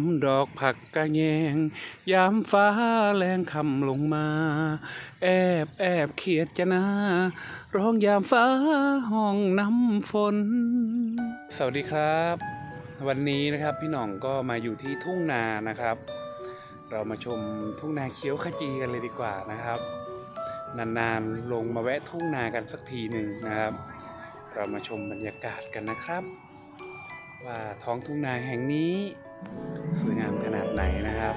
มดอกผักกะแยง ยามฟ้าแรงคำลงมา แอบแอบเขียดจะนาร้องยามฟ้าห้องน้ำฝน สวัสดีครับ วันนี้นะครับพี่หน่องก็มาอยู่ที่ทุ่งนานะครับ เรามาชมทุ่งนาเขียวขจีกันเลยดีกว่านะครับ นานๆลงมาแวะทุ่งนากันสักทีหนึ่งนะครับ เรามาชมบรรยากาศกันนะครับว่าท้องทุ่งนาแห่งนี้ สวยงามขนาดไหนนะครับ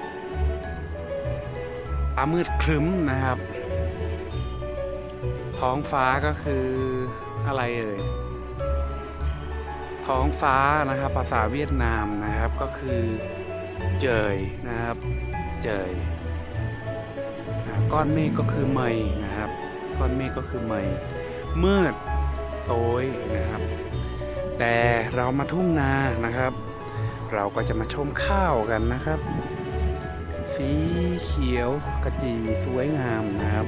ฟ้ามืดครึ้มนะครับ ท้องฟ้าก็คืออะไรเอ่ย ท้องฟ้านะครับภาษาเวียดนามนะครับก็คือเจยนะครับ เจยก้อนเมฆก็คือเมยนะครับ ก้อนเมฆก็คือเมยมืดโต้ยนะครับ แต่เรามาทุ่งนานะครับ เราก็จะมาชมข้าวกันนะครับ สีเขียวกระจีสวยงามนะครับ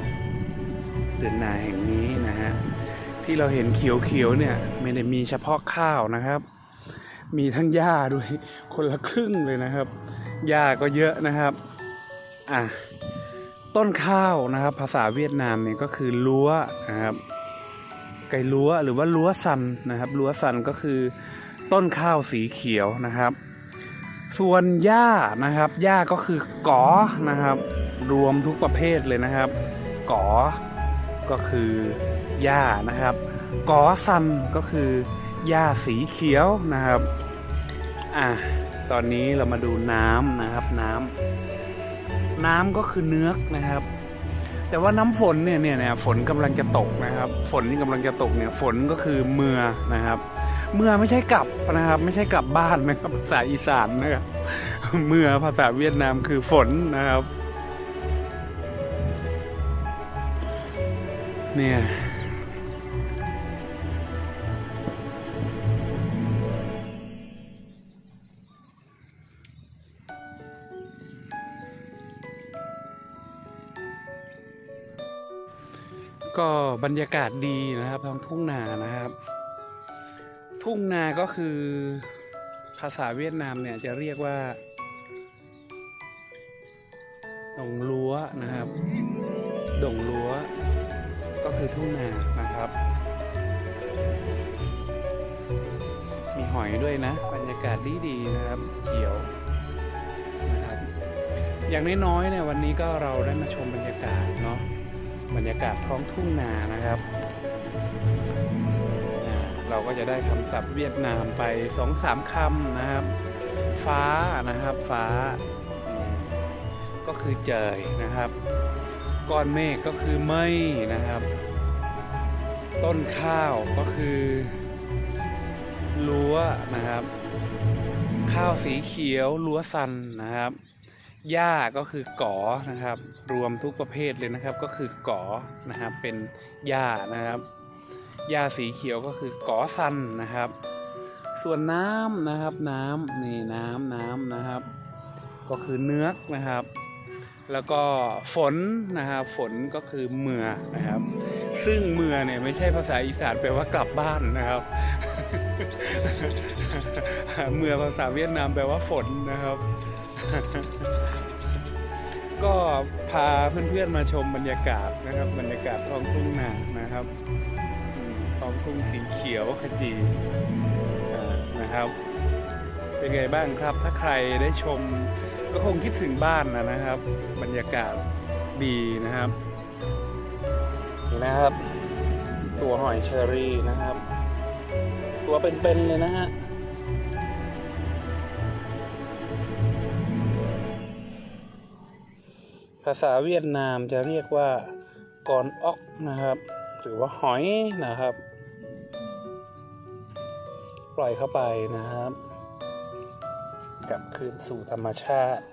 เดือนนาแห่งนี้นะฮะที่เราเห็นเขียวๆเนี่ยไม่ได้มีเฉพาะข้าวนะครับ มีทั้งหญ้าด้วยคนละครึ่งเลยนะครับหญ้าก็เยอะนะครับอะต้นข้าวนะครับ ภาษาเวียดนามเนี่ยก็คือรั้วนะครับ ไก่รั้วหรือว่ารั้วซันนะครับรั้วซันก็คือต้นข้าวสีเขียวนะครับ ส่วนหญ้านะครับหญ้าก็คือกอนะครับ รวมทุกประเภทเลยนะครับกอก็คือหญ้านะครับกอซันก็คือหญ้าสีเขียวนะครับอะตอนนี้เรามาดูน้ำนะครับน้ำน้ำก็คือเนื้อนะครับ แต่ว่าน้ำฝนเนี่ยเนี่ยฝนกำลังจะตกนะครับ ฝนที่กำลังจะตกเนี่ยฝนก็คือเมือนะครับ เมื่อไม่ใช่กลับนะครับ ไม่ใช่กลับบ้านนะครับภาษาอีสานนะครับเมื่อภาษาเวียดนามคือฝนนะครับ เนี่ยก็บรรยากาศดีนะครับท้องทุ่งนานะครับ ทุ่งนาก็คือภาษาเวียดนามเนี่ยจะเรียกว่าดงรั้วนะครับดงรั้วก็คือทุ่งนานะครับ มีหอยด้วยนะ บรรยากาศดีๆนะครับ เขียวนะครับ อย่างน้อยๆเนี่ยวันนี้ก็เราได้มาชมบรรยากาศเนาะบรรยากาศท้องทุ่งนานะครับ เราก็จะได้คำศัพท์เวียดนามไปสองสามคำนะครับ ฟ้านะครับฟ้า ก็คือเจยนะครับ ก้อนเมฆก็คือเมยนะครับ ต้นข้าวก็คือรั้วนะครับ ข้าวสีเขียวรั้วซันนะครับหญ้าก็คือกอนะครับ รวมทุกประเภทเลยนะครับก็คือกอนะครับเป็นหญ้านะครับ หญ้าสีเขียวก็คือกอซันนะครับ ส่วนน้ำนะครับน้ำนี่น้ำน้ำนะครับ ก็คือเนื้อนะครับ แล้วก็ฝนนะครับฝนก็คือเมื่อนะครับ ซึ่งเมื่อเนี่ยไม่ใช่ภาษาอีสานแปลว่ากลับบ้านนะครับเมื่อภาษาเวียดนามแปลว่าฝนนะครับ ก็พาเพื่อนๆมาชมบรรยากาศนะครับ บรรยากาศท้องทุ่งนานะครับ อืมท้องทุ่งสีเขียวขจีนะครับ เป็นไงบ้างครับถ้าใครได้ชมก็คงคิดถึงบ้านนะนะครับ บรรยากาศดีนะครับนี่นะครับ ตัวหอยเชอรี่นะครับ ตัวเป็นๆเลยนะฮะภาษาเวียดนามจะเรียกว่ากอนออกนะครับ หรือว่าหอยนะครับ ล่อยเข้าไปนะครับ กลับคืนสู่ธรรมชาติ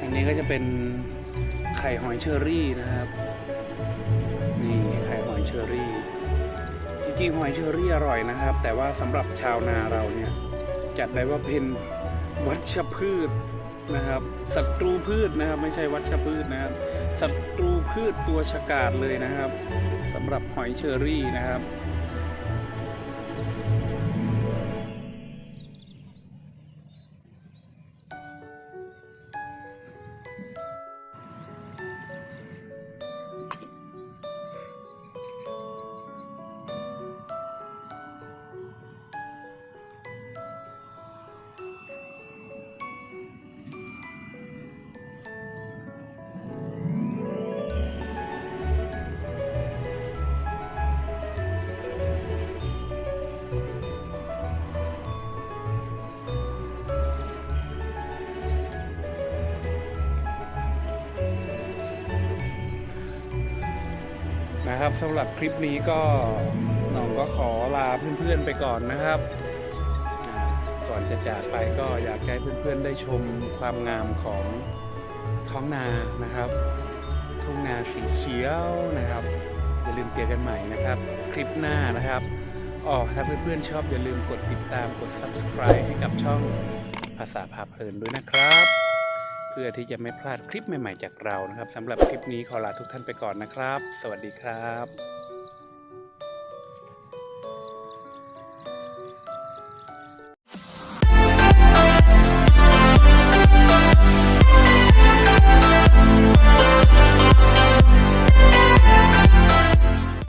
อันนี้ก็จะเป็น ข่หอยเชอรี่นะครับ นี่ไข่หอยเชอรี่ จริงๆหอยเชอรี่อร่อยนะครับ แต่ว่าสำหรับชาวนาเราเนี่ย จัดได้ว่าเป็นวัชพืชนะครับศัตรูพืชนะครับ ไม่ใช่วัชพืชนะครับศัตรูพืชตัวฉกาจเลยนะครับสำหรับหอยเชอรี่นะครับ นะครับสำหรับคลิปนี้ก็น้องก็ขอลาเพื่อนๆไปก่อนนะครับ ก่อนจะจากไปก็อยากให้เพื่อนๆได้ชมความงามของท้องนานะครับ ทุ่งนาสีเขียวนะครับอย่าลืมเจอกันใหม่นะครับ คลิปหน้านะครับอ๋อถ้าเพื่อนๆชอบอย่าลืมกดติดตามกด subscribe ให้กับช่องภาษาพาเพลินด้วยนะครับ เพื่อที่จะไม่พลาดคลิปใหม่ ๆ จากเรานะครับสำหรับคลิปนี้ขอลาทุกท่านไปก่อนนะครับ สวัสดีครับ